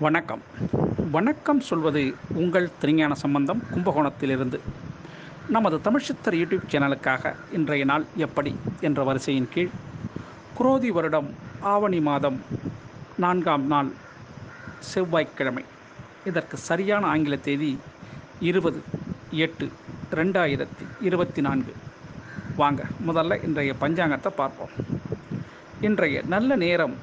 வணக்கம். வணக்கம் சொல்வது உங்கள் திருஞான சம்பந்தம் கும்பகோணத்திலிருந்து. நமது தமிழ்ச்சித்தர் யூடியூப் சேனலுக்காக இன்றைய நாள் எப்படி என்ற வரிசையின் கீழ் குரோதி வருடம் ஆவணி மாதம் நான்காம் நாள் செவ்வாய்க்கிழமை. இதற்கு சரியான ஆங்கில தேதி இருபது எட்டு ரெண்டாயிரத்தி இருபத்தி நான்கு. வாங்க முதல்ல இன்றைய பஞ்சாங்கத்தை பார்ப்போம். இன்றைய நல்ல நேரம்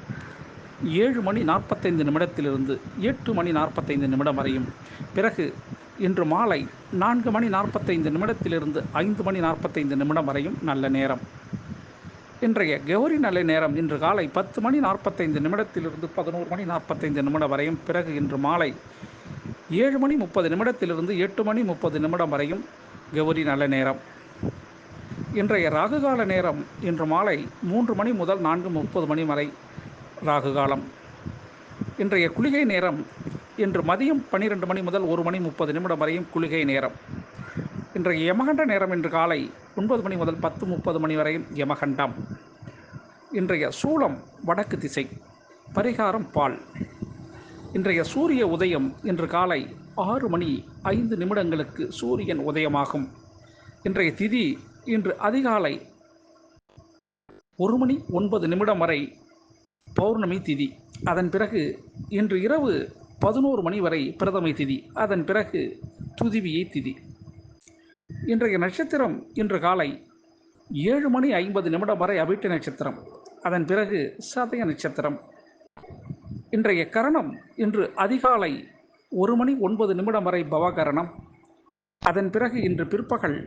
ஏழு மணி நாற்பத்தைந்து நிமிடத்திலிருந்து எட்டு மணி நாற்பத்தைந்து நிமிடம் வரையும். பிறகு இன்று மாலை நான்கு மணி நாற்பத்தைந்து நிமிடத்திலிருந்து ஐந்து மணி நாற்பத்தைந்து நிமிடம் வரையும் நல்ல நேரம். இன்றைய கௌரி நல்ல நேரம் இன்று காலை பத்து மணி நாற்பத்தைந்து நிமிடத்திலிருந்து பதினோரு மணி நாற்பத்தைந்து நிமிடம் வரையும். பிறகு இன்று மாலை ஏழு மணி முப்பது நிமிடத்திலிருந்து எட்டு மணி முப்பது நிமிடம் வரையும் கௌரி நல்ல நேரம். இன்றைய ராகுகால நேரம் இன்று மாலை மூன்று மணி முதல் நான்கு முப்பது மணி வரை. ராகு காலம் இன்றைய குளிகை நேரம் இன்று மதியம் பன்னிரெண்டு மணி முதல் ஒரு மணி முப்பது நிமிடம் வரையும் குளிகை நேரம். இன்றைய யமகண்ட நேரம் இன்று காலை ஒன்பது மணி முதல் பத்து முப்பது மணி வரையும் யமகண்டம். இன்றைய சூளம் வடக்கு திசை பரிகாரம் பால். இன்றைய சூரிய உதயம் இன்று காலை ஆறு மணி ஐந்து நிமிடங்களுக்கு சூரியன் உதயமாகும். இன்றைய திதி இன்று அதிகாலை ஒரு மணி ஒன்பது நிமிடம் வரை பௌர்ணமி திதி. அதன் பிறகு இன்று இரவு பதினோரு மணி வரை பிரதமை திதி. அதன் பிறகு துதிவியை திதி. இன்றைய நட்சத்திரம் இன்று காலை ஏழு மணி ஐம்பது நிமிடம் வரை அவிட்ட நட்சத்திரம். அதன் பிறகு சதய நட்சத்திரம். இன்றைய கரணம் இன்று அதிகாலை ஒரு மணி ஒன்பது நிமிடம் வரை பவகரணம். அதன் பிறகு இன்று பிற்பகல்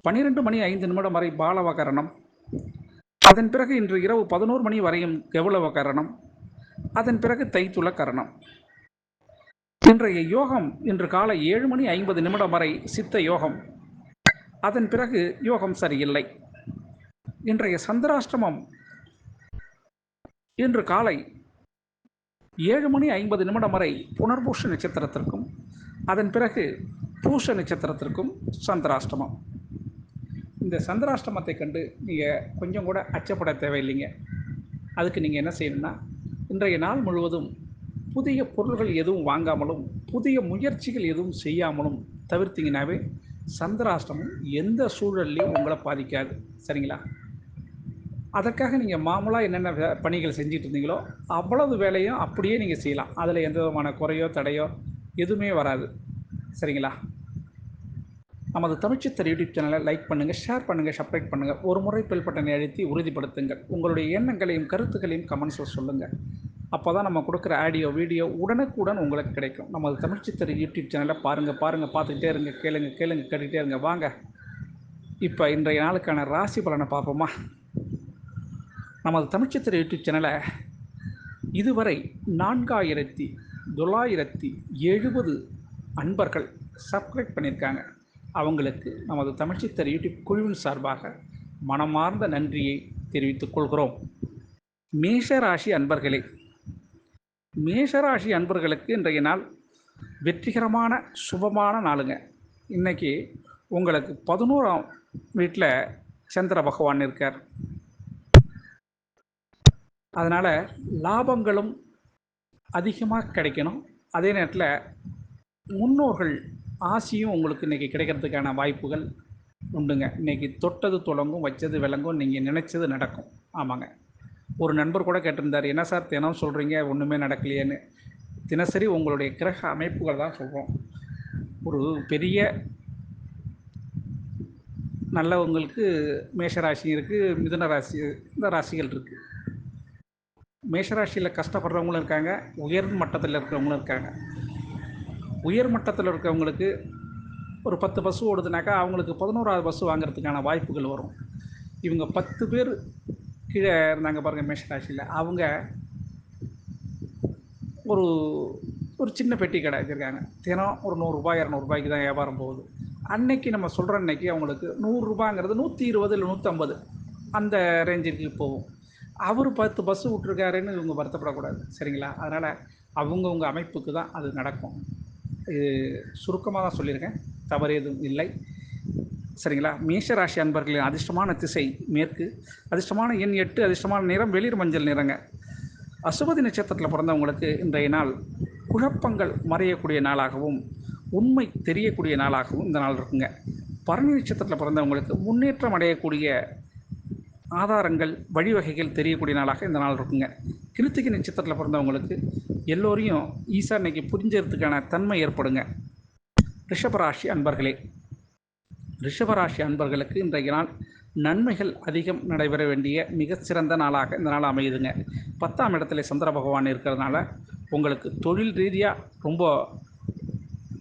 பன்னிரெண்டு மணி ஐந்து நிமிடம் வரை பாலவகரணம். அதன் பிறகு இன்று இரவு பதினோரு மணி வரையும் கெவுளவ கரணம்? அதன் பிறகு தைத்துள கரணம். இன்றைய யோகம் இன்று காலை ஏழு மணி ஐம்பது நிமிடம் வரை சித்த யோகம். அதன் பிறகு யோகம் சரியில்லை. இன்றைய சந்திராஷ்டமம் இன்று காலை ஏழு மணி ஐம்பது நிமிடம் வரை புனர்பூஷ நட்சத்திரத்திற்கும் அதன் பிறகு பூஷ நட்சத்திரத்திற்கும் சந்திராஷ்டமம். இந்த சந்திராஷ்டமத்தை கண்டு நீங்கள் கொஞ்சம் கூட அச்சப்பட தேவையில்லைங்க. அதுக்கு நீங்கள் என்ன செய்யணும்னா இன்றைய நாள் முழுவதும் புதிய பொருள்கள் எதுவும் வாங்காமலும் புதிய முயற்சிகள் எதுவும் செய்யாமலும் தவிர்த்திங்கனாவே சந்திராஷ்டமம் எந்த சூழல்லையும் உங்களை பாதிக்காது. சரிங்களா? அதற்காக நீங்கள் மாமூலாக என்னென்ன வே- பணிகள் செஞ்சுட்டு இருந்தீங்களோ அவ்வளவு வேலையும் அப்படியே நீங்கள் செய்யலாம். அதில் எந்த விதமான குறையோ தடையோ எதுவுமே வராது. சரிங்களா? நமது தமிழ்ச்சித்தர் யூடியூப் சேனலை லைக் பண்ணுங்கள் ஷேர் பண்ணுங்கள் சப்ஸ்கிரைப் பண்ணுங்கள் ஒரு முறை பெல் பட்டனை அழுத்தி உறுதிப்படுத்துங்கள். உங்களுடைய எண்ணங்களையும் கருத்துக்களையும் கமெண்ட்ஸில் சொல்லுங்கள் அப்போ தான் நம்ம கொடுக்குற ஆடியோ வீடியோ உடனுக்குடன் உங்களுக்கு கிடைக்கும். நமது தமிழ்ச்சித்தர் யூடியூப் சேனலை பாருங்கள் பாருங்கள் பார்த்துக்கிட்டே இருங்க கேளுங்க கேளுங்க கேட்டுக்கிட்டே இருங்க. வாங்க. இப்போ இன்றைய நாளுக்கான ராசி பலனை பார்ப்போமா? நமது தமிழ்ச்சித்திர யூடியூப் சேனலை இதுவரை நான்காயிரத்தி தொள்ளாயிரத்தி எழுபது அன்பர்கள் சப்ஸ்கிரைப் பண்ணியிருக்காங்க. அவங்களுக்கு நமது தமிழ்ச்சித்தர் யூடியூப் குழுவின் சார்பாக மனமார்ந்த நன்றியை தெரிவித்துக் கொள்கிறோம். மேஷராசி அன்பர்களே மேஷராசி அன்பர்களுக்கு இன்றைய நாள் வெற்றிகரமான சுபமான நாளுங்க. இன்னைக்கு உங்களுக்கு பதினோராம் வீட்டில் சந்திர பகவான் இருக்கார். அதனால் லாபங்களும் அதிகமாக கிடைக்கணும். அதே நேரத்தில் முன்னோர்கள் ஆசியும் உங்களுக்கு இன்றைக்கி கிடைக்கிறதுக்கான வாய்ப்புகள் உண்டுங்க. இன்றைக்கி தொட்டது தொடங்கும் வச்சது விளங்கும் நீங்கள் நினச்சது நடக்கும். ஆமாங்க. ஒரு நண்பர் கூட கேட்டிருந்தார் என்ன சார் தினம் சொல்கிறீங்க ஒன்றுமே நடக்கலையேன்னு. தினசரி உங்களுடைய கிரக அமைப்புகள் தான் சொல்கிறோம் ஒரு பெரிய நல்லவங்களுக்கு மேஷராசி இருக்குது மிதுன ராசி இந்த ராசிகள் இருக்குது மேஷராசியில் கஷ்டப்படுறவங்களும் இருக்காங்க உயர் மட்டத்தில் இருக்கிறவங்களும் இருக்காங்க. உயர் மட்டத்தில் இருக்கிறவங்களுக்கு ஒரு பத்து பஸ் ஓடுதுனாக்கா அவங்களுக்கு பதினோராவது பஸ் வாங்குறதுக்கான வாய்ப்புகள் வரும். இவங்க பத்து பேர் கீழே இருந்தாங்க பாருங்கள் மேஷராசியில் அவங்க ஒரு ஒரு சின்ன பெட்டி கடை வச்சுருக்காங்க. தினம் ஒரு நூறுரூபா இரநூறுபாய்க்கு தான் வியாபாரம் போகுது. அன்னைக்கு நம்ம சொல்கிற அன்னைக்கு அவங்களுக்கு நூறுரூபாங்கிறது நூற்றி இருபது இல்லை நூற்றம்பது அந்த ரேஞ்சுக்கு போகும். அவர் பத்து பஸ்ஸு விட்ருக்காருன்னு இவங்க வருத்தப்படக்கூடாது. சரிங்களா? அதனால் அவங்கவுங்க அமைப்புக்கு தான் அது நடக்கும். இது சுருக்கமாக தான் சொல்லியிருக்கேன். தவறு எதுவும் இல்லை. சரிங்களா? மேஷராசி அன்பர்களின் அதிர்ஷ்டமான திசை மேற்கு. அதிர்ஷ்டமான எண் எட்டு அதிர்ஷ்டமான நிறம் வெளிர் மஞ்சள் நிறங்க. அசுபதி நட்சத்திரத்தில் பிறந்தவங்களுக்கு இன்றைய நாள் குழப்பங்கள் மறையக்கூடிய நாளாகவும் உண்மை தெரியக்கூடிய நாளாகவும் இந்த நாள் இருக்குங்க. பரணி நட்சத்திரத்தில் பிறந்தவங்களுக்கு முன்னேற்றம் அடையக்கூடிய ஆதாரங்கள் வழிவகைகள் தெரியக்கூடிய நாளாக இந்த நாள் இருக்குங்க. கிருத்திகை நட்சத்திரத்தில் பிறந்தவங்களுக்கு எல்லோரையும் ஈஸா இன்னைக்கு புரிஞ்சறதுக்கான தன்மை ஏற்படுங்க. ரிஷபராசி அன்பர்களே ரிஷபராசி அன்பர்களுக்கு இன்றைய நாள் நன்மைகள் அதிகம் நடைபெற வேண்டிய மிகச்சிறந்த நாளாக இந்த நாள் அமையுதுங்க. பத்தாம் இடத்துல சந்திர பகவான் இருக்கிறதுனால உங்களுக்கு தொழில் ரீதியாக ரொம்ப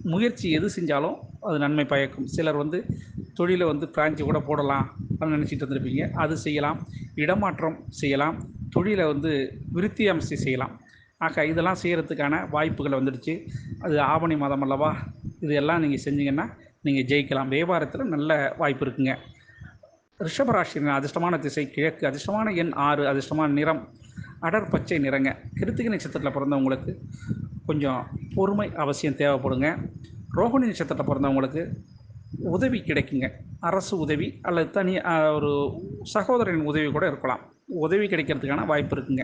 முயற்சி எது செஞ்சாலும் அது நன்மை பயக்கும். சிலர் வந்து தொழிலை வந்து பிராஞ்சி கூட போடலாம் அப்படின்னு நினச்சிட்டு இருந்திருப்பீங்க. அது செய்யலாம். இடமாற்றம் செய்யலாம். தொழிலை வந்து விருத்தி அமைச்சு செய்யலாம். ஆக இதெல்லாம் செய்கிறதுக்கான வாய்ப்புகள் வந்துடுச்சு. அது ஆவணி மாதம் அல்லவா? இது எல்லாம் நீங்கள் செஞ்சீங்கன்னா நீங்கள் ஜெயிக்கலாம். வியாபாரத்தில் நல்ல வாய்ப்பு இருக்குங்க. ரிஷபராசியின் அதிர்ஷ்டமான திசை கிழக்கு. அதிர்ஷ்டமான எண் ஆறு அதிர்ஷ்டமான நிறம் அடர் பச்சை நிறங்க. கிருத்திகை நட்சத்திரத்தில் பிறந்தவங்களுக்கு கொஞ்சம் பொறுமை அவசியம் தேவைப்படுங்க. ரோஹிணி நட்சத்திரத்தில் பிறந்தவங்களுக்கு உதவி கிடைக்குங்க. அரசு உதவி அல்லது தனி ஒரு சகோதரனின் உதவி கூட இருக்கலாம். உதவி கிடைக்கிறதுக்கான வாய்ப்பு இருக்குங்க.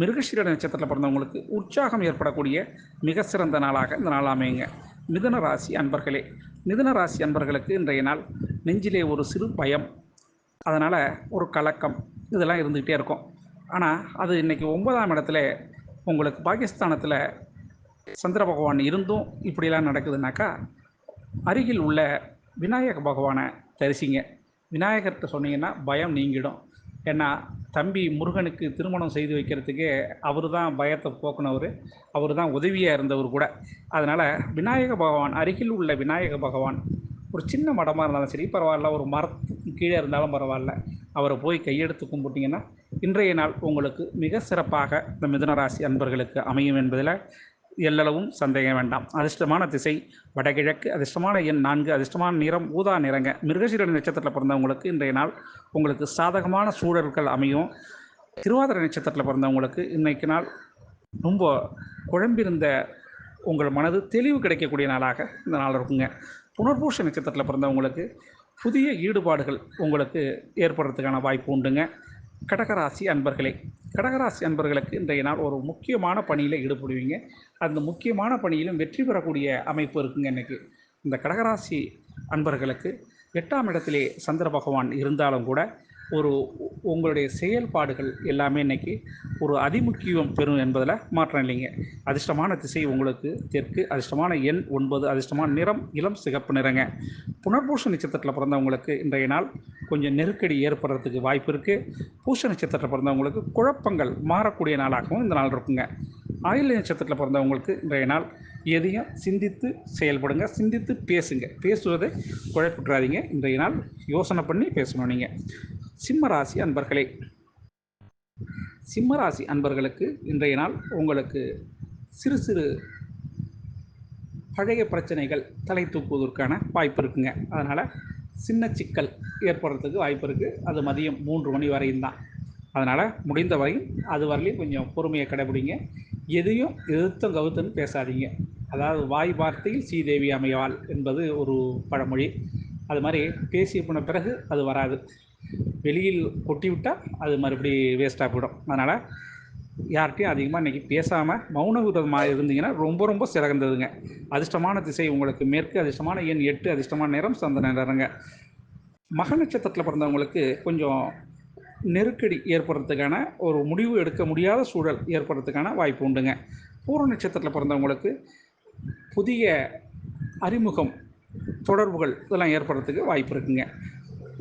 மிருகசீர நட்சத்திரத்தில் பிறந்தவங்களுக்கு உற்சாகம் ஏற்படக்கூடிய மிக சிறந்த நாளாக இந்த நாள் அமையுங்க. மிதுன ராசி அன்பர்களே மிதுன ராசி அன்பர்களுக்கு இன்றைய நாள் நெஞ்சிலே ஒரு சிறு பயம் அதனால் ஒரு கலக்கம் இதெல்லாம் இருந்துக்கிட்டே இருக்கும். ஆனால் அது இன்றைக்கி ஒன்பதாம் இடத்துல உங்களுக்கு பாகிஸ்தானத்தில் சந்திர பகவான் இருந்தும் இப்படிலாம் நடக்குதுனாக்கா அருகில் உள்ள விநாயக பகவானை தரிசிங்க. விநாயகர்கிட்ட சொன்னீங்கன்னா பயம் நீங்கிடும். ஏன்னா தம்பி முருகனுக்கு திருமணம் செய்து வைக்கிறதுக்கே அவர் தான் பயத்தை போக்குனவர். அவர் தான் உதவியாக இருந்தவர் கூட. அதனால் விநாயக பகவான் அருகில் உள்ள விநாயக பகவான் ஒரு சின்ன மடமாக இருந்தாலும் சரி பரவாயில்ல ஒரு மரத்துக்கு கீழே இருந்தாலும் பரவாயில்ல அவரை போய் கையெடுத்து கும்பிட்டீங்கன்னா இன்றைய நாள் உங்களுக்கு மிக சிறப்பாக இந்த மிதுன ராசி அன்பர்களுக்கு அமையும் என்பதில் எல்லளவும் சந்தேகம் வேண்டாம். அதிர்ஷ்டமான திசை வடகிழக்கு. அதிர்ஷ்டமான எண் நான்கு. அதிர்ஷ்டமான நிறம் ஊதா நிறங்க. மிருகசீர நட்சத்திரத்தில் பிறந்தவங்களுக்கு இன்றைய நாள் உங்களுக்கு சாதகமான சூழல்கள் அமையும். திருவாதிர நட்சத்திரத்தில் பிறந்தவங்களுக்கு இன்றைக்கு நாள் ரொம்ப குழம்பிருந்த உங்கள் மனது தெளிவு கிடைக்கக்கூடிய நாளாக இந்த நாள் இருக்குங்க. புனர்பூஷ நட்சத்திரத்தில் பிறந்தவங்களுக்கு புதிய ஈடுபாடுகள் உங்களுக்கு ஏற்படுறதுக்கான வாய்ப்பு உண்டுங்க. கடகராசி அன்பர்களே கடகராசி அன்பர்களுக்கு இன்றைய நாள் ஒரு முக்கியமான பணியில் ஈடுபடுவீங்க. அந்த முக்கியமான பணியிலும் வெற்றி பெறக்கூடிய அமைப்பு இருக்குங்க இன்றைக்கி இந்த கடகராசி அன்பர்களுக்கு எட்டாம் இடத்திலே சந்திர பகவான் இருந்தாலும் கூட ஒரு உங்களுடைய செயல்பாடுகள் எல்லாமே இன்றைக்கி ஒரு அதிமுக்கியம் பெறும் என்பதில் மாற்றம் இல்லைங்க. அதிர்ஷ்டமான திசை உங்களுக்கு தெற்கு அதிர்ஷ்டமான எண் ஒன்பது அதிர்ஷ்டமான நிறம் இளம் சிகப்பு நிறங்க. புனர்பூஷ நட்சத்திரத்தில் பிறந்தவங்களுக்கு இன்றைய நாள் கொஞ்சம் நெருக்கடி ஏற்படுறதுக்கு வாய்ப்பு இருக்குது பூஷ நட்சத்திரத்தில் பிறந்தவங்களுக்கு குழப்பங்கள் மாறக்கூடிய நாளாகவும் இந்த நாள் இருக்குங்க. ஆயுள் நட்சத்திரத்தில் பிறந்தவங்களுக்கு இன்றைய நாள் எதையும் சிந்தித்து செயல்படுங்க சிந்தித்து பேசுங்க. பேசுவதை குழப்பிட்டுறாதீங்க இன்றைய நாள் யோசனை பண்ணி பேசணும் நீங்கள் சிம்மராசி அன்பர்களே. சிம்மராசி அன்பர்களுக்கு இன்றைய நாள் உங்களுக்கு சிறு சிறு பழைய பிரச்சனைகள் தலை தூக்குவதற்கான வாய்ப்பு இருக்குங்க. அதனால் சின்ன சிக்கல் ஏற்படுறதுக்கு வாய்ப்பு இருக்குது அது மதியம் மூன்று மணி வரையும் தான். அதனால் முடிந்த வரையும் அது வரலையும் கொஞ்சம் பொறுமையை கடைபிடிங்க. எதையும் எதிர்த்தம் கவுத்துன்னு பேசாதீங்க. அதாவது வாய் வார்த்தையில் ஸ்ரீதேவி அமையவாள் என்பது ஒரு பழமொழி. அது மாதிரி பேசி போன பிறகு அது வராது. வெளியில் கொட்டி விட்டால் அது மறுபடி வேஸ்ட்டாக போயிடும். அதனால் யார்கிட்டையும் அதிகமாக இன்றைக்கி பேசாமல் மௌன விரதமாக இருந்தீங்கன்னா ரொம்ப ரொம்ப சிறந்ததுங்க. அதிர்ஷ்டமான திசை உங்களுக்கு மேற்கு அதிர்ஷ்டமான எண் எட்டு அதிர்ஷ்டமான நிறம் சந்த நேரங்க மக நட்சத்திரத்தில் பிறந்தவங்களுக்கு கொஞ்சம் நெருக்கடி ஏற்படுறதுக்கான ஒரு முடிவு எடுக்க முடியாத சூழல் ஏற்படுறதுக்கான வாய்ப்பு உண்டுங்க. பூர்வ நட்சத்திரத்தில் பிறந்தவங்களுக்கு புதிய அறிமுகம் தொடர்புகள் இதெல்லாம் ஏற்படுறதுக்கு வாய்ப்பு இருக்குங்க.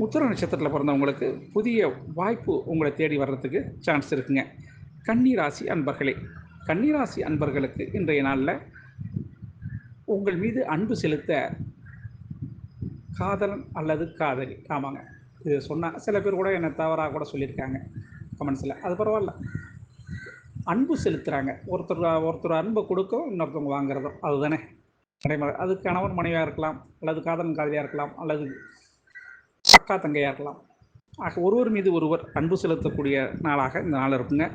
உத்தர நட்சத்திரத்தில் பிறந்தவங்களுக்கு புதிய வாய்ப்பு உங்களை தேடி வர்றதுக்கு சான்ஸ் இருக்குங்க. கன்னிராசி அன்பர்களே கன்னிராசி அன்பர்களுக்கு இன்றைய நாளில் உங்கள் மீது அன்பு செலுத்த காதலன் அல்லது காதலி. ஆமாங்க. இது சொன்னால் சில பேர் கூட என்னை தவறாக கூட சொல்லியிருக்காங்க கமெண்ட்ஸில் அது பரவாயில்ல. அன்பு செலுத்துகிறாங்க ஒருத்தர் ஒருத்தர் அன்பை கொடுக்கும் இன்னொருத்தவங்க வாங்குறதும் அதுதானே. நடைமுறை அது கணவன் மனைவியாக இருக்கலாம் அல்லது காதலன் காதலியாக இருக்கலாம் அல்லது அக்கா தங்கையாக இருக்கலாம் ஆக ஒருவர் மீது ஒருவர் அன்பு செலுத்தக்கூடிய நாளாக இந்த நாள் இருக்குங்க.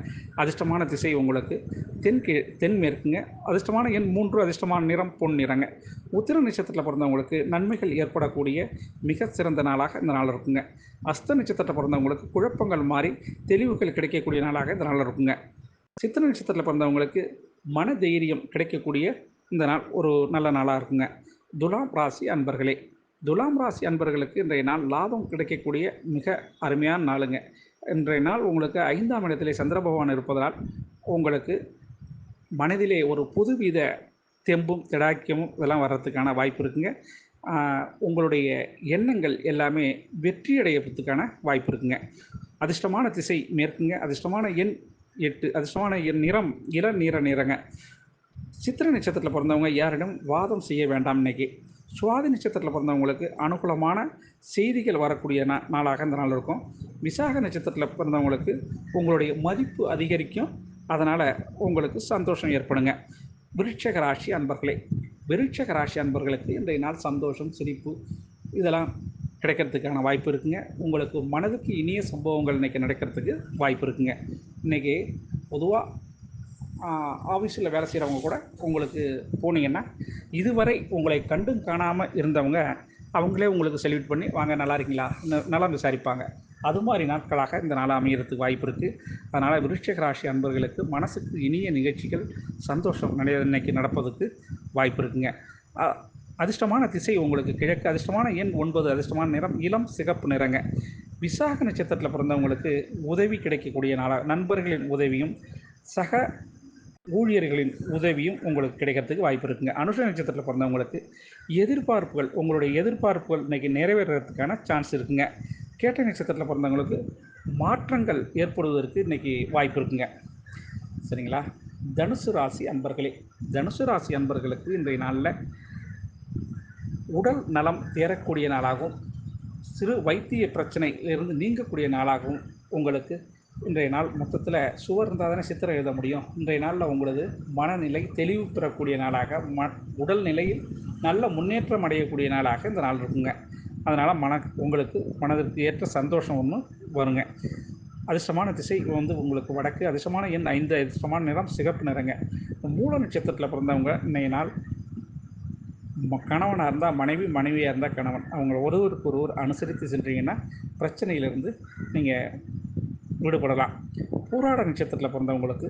அதிர்ஷ்டமான திசை உங்களுக்கு. தென்கி தென்மேற்குங்க அதிர்ஷ்டமான எண் மூன்று அதிர்ஷ்டமான நிறம் பொன் நிறங்க. உத்திர நட்சத்திரத்தில் பிறந்தவங்களுக்கு நன்மைகள் ஏற்படக்கூடிய மிக சிறந்த நாளாக இந்த நாள் இருக்குங்க. அஸ்த நட்சத்திரத்தில் பிறந்தவங்களுக்கு குழப்பங்கள் மாறி தெளிவுகள் கிடைக்கக்கூடிய நாளாக இந்த நாள் இருக்குங்க. சித்திர நட்சத்திரத்தில் பிறந்தவங்களுக்கு மன தைரியம் கிடைக்கக்கூடிய இந்த நாள் ஒரு நல்ல நாளாக இருக்குங்க. துலாம் ராசி அன்பர்களே துலாம் ராசி அன்பர்களுக்கு இன்றைய நாள் லாபம் கிடைக்கக்கூடிய மிக அருமையான நாளுங்க. இன்றைய நாள் உங்களுக்கு ஐந்தாம் இடத்திலே சந்திர பகவான் இருப்பதால் உங்களுக்கு மனதிலே ஒரு புதுவித தெம்பும் திடாக்கியமும் இதெல்லாம் வர்றதுக்கான வாய்ப்பு இருக்குங்க. உங்களுடைய எண்ணங்கள் எல்லாமே வெற்றியடையறதுக்கான வாய்ப்பு இருக்குங்க. அதிர்ஷ்டமான திசை மேற்குங்க. அதிர்ஷ்டமான எண் எட்டு அதிர்ஷ்டமான எண் நிறம் இள நிற நிறங்க சித்திர நட்சத்திரத்தில் பிறந்தவங்க யாரிடம் வாதம் செய்ய வேண்டாம் இன்னைக்கு. சுவாதி நட்சத்திரத்தில் பிறந்தவங்களுக்கு அனுகூலமான செய்திகள் வரக்கூடிய நா நாளாக இந்த நாள் இருக்கும். விசாக நட்சத்திரத்தில் பிறந்தவங்களுக்கு உங்களுடைய மதிப்பு அதிகரிக்கும். அதனால் உங்களுக்கு சந்தோஷம் ஏற்படுங்க. விருட்சக ராசி அன்பர்களே விருட்சக ராசி அன்பர்களுக்கு இன்றைய நாள் சந்தோஷம் சிரிப்பு இதெல்லாம் கிடைக்கிறதுக்கான வாய்ப்பு இருக்குங்க. உங்களுக்கு மனதுக்கு இனிய சம்பவங்கள் இன்றைக்கி நடக்கிறதுக்கு வாய்ப்பு இருக்குங்க. இன்றைக்கி பொதுவாக ஆஃபீஸில் வேலை செய்கிறவங்க கூட உங்களுக்கு போனீங்கன்னா இதுவரை உங்களை கண்டும் காணாமல் இருந்தவங்க அவங்களே உங்களுக்கு செல்யூட் பண்ணி வாங்க நல்லா இருக்கீங்களா? நல்லா விசாரிப்பாங்க. அது மாதிரி நாட்களாக இந்த நாள் அமைகிறதுக்கு வாய்ப்பு இருக்குது அதனால் விருட்சக ராசி அன்பர்களுக்கு மனசுக்கு இனிய நிகழ்ச்சிகள் சந்தோஷம் நிறைய இன்னைக்கு நடப்பதற்கு வாய்ப்பு இருக்குங்க. அதிர்ஷ்டமான திசை உங்களுக்கு கிழக்கு அதிர்ஷ்டமான எண் ஒன்பது அதிர்ஷ்டமான நிறம் இளம் சிகப்பு நிறங்க. விசாக நட்சத்திரத்தில் பிறந்தவங்களுக்கு உதவி கிடைக்கக்கூடிய நாளாக நண்பர்களின் உதவியும் சக ஊழியர்களின் உதவியும் உங்களுக்கு கிடைக்கிறதுக்கு வாய்ப்பு இருக்குங்க. அனுஷ நட்சத்திரத்தில் பிறந்தவங்களுக்கு எதிர்பார்ப்புகள் உங்களுடைய எதிர்பார்ப்புகள் இன்றைக்கி நிறைவேறதுக்கான சான்ஸ் இருக்குங்க. கேட்ட நட்சத்திரத்தில் பிறந்தவங்களுக்கு மாற்றங்கள் ஏற்படுவதற்கு இன்றைக்கி வாய்ப்பு இருக்குங்க. சரிங்களா? தனுசு ராசி அன்பர்களே தனுசு ராசி அன்பர்களுக்கு இன்றைய நாளில் உடல் நலம் தேரக்கூடிய நாளாகவும் சிறு வைத்திய பிரச்சனையிலிருந்து நீங்கக்கூடிய நாளாகவும் உங்களுக்கு இன்றைய நாள் மொத்தத்தில் சுவர் இருந்தால் தானே சித்திரம் எழுத முடியும். இன்றைய நாளில் உங்களது மனநிலை தெளிவு பெறக்கூடிய நாளாக ம உடல் நிலையில் நல்ல முன்னேற்றம் அடையக்கூடிய நாளாக இந்த நாள் இருக்குங்க. அதனால் மன உங்களுக்கு மனதிற்கு ஏற்ற சந்தோஷம் ஒன்று வருங்க. அதிர்ஷ்டமான திசை வந்து உங்களுக்கு வடக்கு அதிர்ஷ்டமான எண் ஐந்து அதிர்ஷ்டமான நிறம் சிகப்பு நிறங்க. மூல நட்சத்திரத்தில் பிறந்தவங்க இன்றைய நாள் கணவனாக இருந்தால் மனைவி மனைவியாக இருந்தால் கணவன். அவங்க ஒருவருக்கு ஒருவர் அனுசரித்து சென்றீங்கன்னா பிரச்சனையிலிருந்து நீங்கள் விடுபடலாம். பூராட நட்சத்திரத்தில் பிறந்தவங்களுக்கு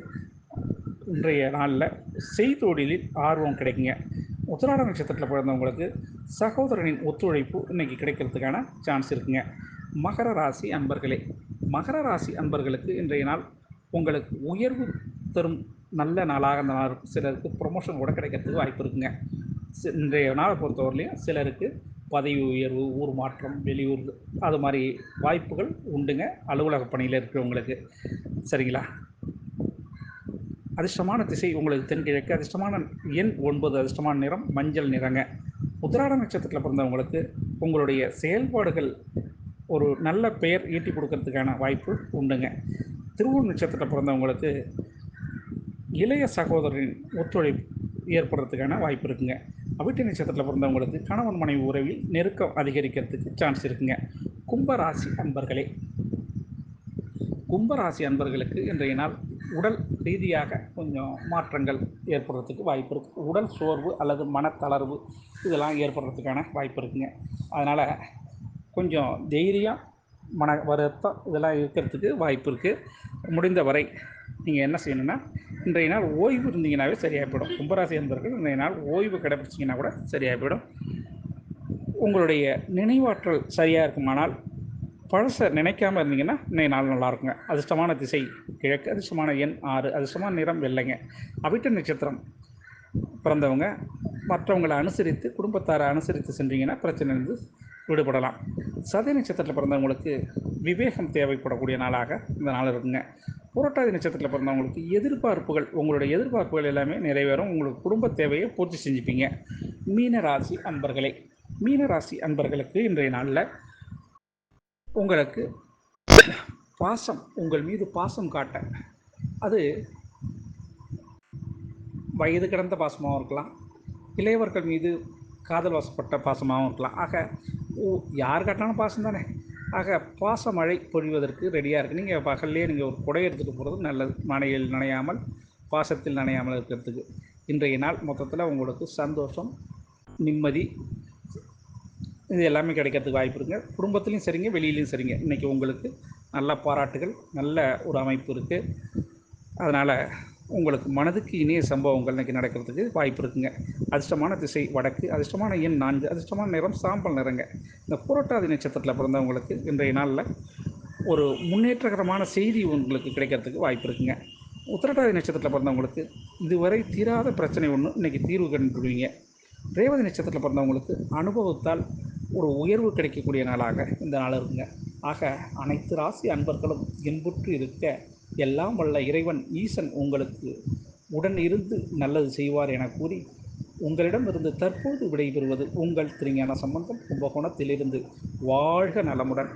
இன்றைய நாளில் செய்தொழிலில் ஆர்வம் கிடைக்குங்க. உத்திராட நட்சத்திரத்தில் பிறந்தவங்களுக்கு சகோதரனின் ஒத்துழைப்பு இன்றைக்கி கிடைக்கிறதுக்கான சான்ஸ் இருக்குங்க. மகர ராசி அன்பர்களே மகர ராசி அன்பர்களுக்கு இன்றைய நாள் உங்களுக்கு உயர்வு தரும் நல்ல நாளாக அந்த நாள். சிலருக்கு ப்ரொமோஷன் கூட கிடைக்கிறதுக்கு வாய்ப்பு இருக்குங்க. இன்றைய நாளை பொறுத்தவரையிலையும் சிலருக்கு பதவி உயர்வு ஊர் மாற்றம் வெளியூர் அது மாதிரி வாய்ப்புகள் உண்டுங்க. அலுவலக பணியில் இருக்கிறவங்களுக்கு. சரிங்களா? அதிர்ஷ்டமான திசை உங்களுக்கு தென்கிழக்கு. அதிர்ஷ்டமான எண் ஒன்பது அதிர்ஷ்டமான நிறம் மஞ்சள் நிறங்க. உத்திராட நட்சத்திரத்தில் பிறந்தவங்களுக்கு உங்களுடைய செயல்பாடுகள் ஒரு நல்ல பெயர் ஈட்டி கொடுக்கறதுக்கான வாய்ப்பு உண்டுங்க. திருவூர் நட்சத்திரத்தில் பிறந்தவங்களுக்கு இளைய சகோதரரின் ஒத்துழைப்பு ஏற்படுறதுக்கான வாய்ப்பு இருக்குங்க. அவிட்ட நட்சத்திரத்தில் பிறந்தவங்களுக்கு கணவன் மனைவி உறவில் நெருக்கம் அதிகரிக்கிறதுக்கு சான்ஸ் இருக்குங்க. கும்பராசி அன்பர்களே. கும்பராசி அன்பர்களுக்கு இன்றைய நாள் உடல் ரீதியாக கொஞ்சம் மாற்றங்கள் ஏற்படுறதுக்கு வாய்ப்பு இருக்குது உடல் சோர்வு அல்லது மனத்தளர்வு இதெல்லாம் ஏற்படுறதுக்கான வாய்ப்பு இருக்குங்க. அதனால் கொஞ்சம் தைரியம் மன வருத்தம் இதெல்லாம் இருக்கிறதுக்கு வாய்ப்பு இருக்குது முடிந்த வரை நீங்கள் என்ன செய்யணுன்னா இன்றைய நாள் ஓய்வு இருந்தீங்கன்னாவே சரியாக போயிடும் கும்பராசி என்பர்கள் இன்றைய நாள் ஓய்வு கடைப்பிடிச்சிங்கன்னா கூட சரியாக போயிடும் உங்களுடைய நினைவாற்றல் சரியாக இருக்குமானால் பழசை நினைக்காமல் இருந்தீங்கன்னா இன்றைய நாள் நல்லாயிருக்குங்க. அதிர்ஷ்டமான திசை கிழக்கு அதிர்ஷ்டமான எண் ஆறு அதிர்ஷ்டமான நிறம் வெள்ளைங்க. அவிட்ட நட்சத்திரம் பிறந்தவங்க மற்றவங்களை அனுசரித்து குடும்பத்தாரை அனுசரித்து சென்றீங்கன்னா பிரச்சனைலேருந்து விடுபடலாம். சதய நட்சத்திரத்தில் பிறந்தவங்களுக்கு விவேகம் தேவைப்படக்கூடிய நாளாக இந்த நாள் இருக்குங்க. புரட்டாதி நட்சத்திரத்தில் பிறந்தவங்களுக்கு எதிர்பார்ப்புகள் உங்களுடைய எதிர்பார்ப்புகள் எல்லாமே நிறைவேறும். உங்களுக்கு குடும்ப தேவையை பூர்த்தி செஞ்சுப்பீங்க. மீனராசி அன்பர்களே மீனராசி அன்பர்களுக்கு இன்றைய நாளில் உங்களுக்கு பாசம் உங்கள் மீது பாசம் காட்ட அது வயது கடந்த பாசமாகவும் இருக்கலாம். இளையவர்கள் மீது காதல் வசப்பட்ட பாசமாகவும் இருக்கலாம். ஆக யார் காட்டினாலும் பாசம் தானே ஆக பாச மழை பொழிவதற்கு ரெடியாக இருக்குது நீங்கள் பகல்லே நீங்கள் ஒரு குடை எடுத்துகிட்டு போகிறது நல்லது. மழையில் நனையாமல் பாசத்தில் நனையாமல் இருக்கிறதுக்கு. இன்றைய நாள் மொத்தத்தில் உங்களுக்கு சந்தோஷம் நிம்மதி இது எல்லாமே கிடைக்கிறதுக்கு வாய்ப்பு இருக்குங்க. குடும்பத்துலேயும் சரிங்க வெளியிலையும் சரிங்க. இன்றைக்கி உங்களுக்கு நல்ல பாராட்டுகள் நல்ல ஒரு அமைப்பு இருக்குது அதனால் உங்களுக்கு மனதுக்கு இனிய சம்பவங்கள் இன்றைக்கி நடக்கிறதுக்கு வாய்ப்பு இருக்குங்க. அதிர்ஷ்டமான திசை வடக்கு. அதிர்ஷ்டமான எண் நான்கு. அதிர்ஷ்டமான நிறம் சாம்பல் நிறங்க. இந்த புரட்டாதி நட்சத்திரத்தில் பிறந்தவங்களுக்கு இன்றைய நாளில் ஒரு முன்னேற்றகரமான செய்தி உங்களுக்கு கிடைக்கிறதுக்கு வாய்ப்பு இருக்குங்க. உத்திரட்டாதி நட்சத்திரத்தில் பிறந்தவங்களுக்கு இதுவரை தீராத பிரச்சனை ஒன்று இன்றைக்கி தீர்வு கண்டுடுவீங்க ரேவதி நட்சத்திரத்தில் பிறந்தவங்களுக்கு அனுபவத்தால் ஒரு உயர்வு கிடைக்கக்கூடிய நாளாக இந்த நாள் இருக்குங்க. ஆக அனைத்து ராசி அன்பர்களும் இன்புற்று இருக்க எல்லாம் வல்ல இறைவன் ஈசன் உங்களுக்கு உடன் இருந்து நல்லது செய்வார் என கூறி உங்களிடமிருந்து தற்போது விடைபெறுவது உங்கள் திருஞான சம்பந்தம் கும்பகோணத்திலிருந்து வாழ்க நலமுடன்.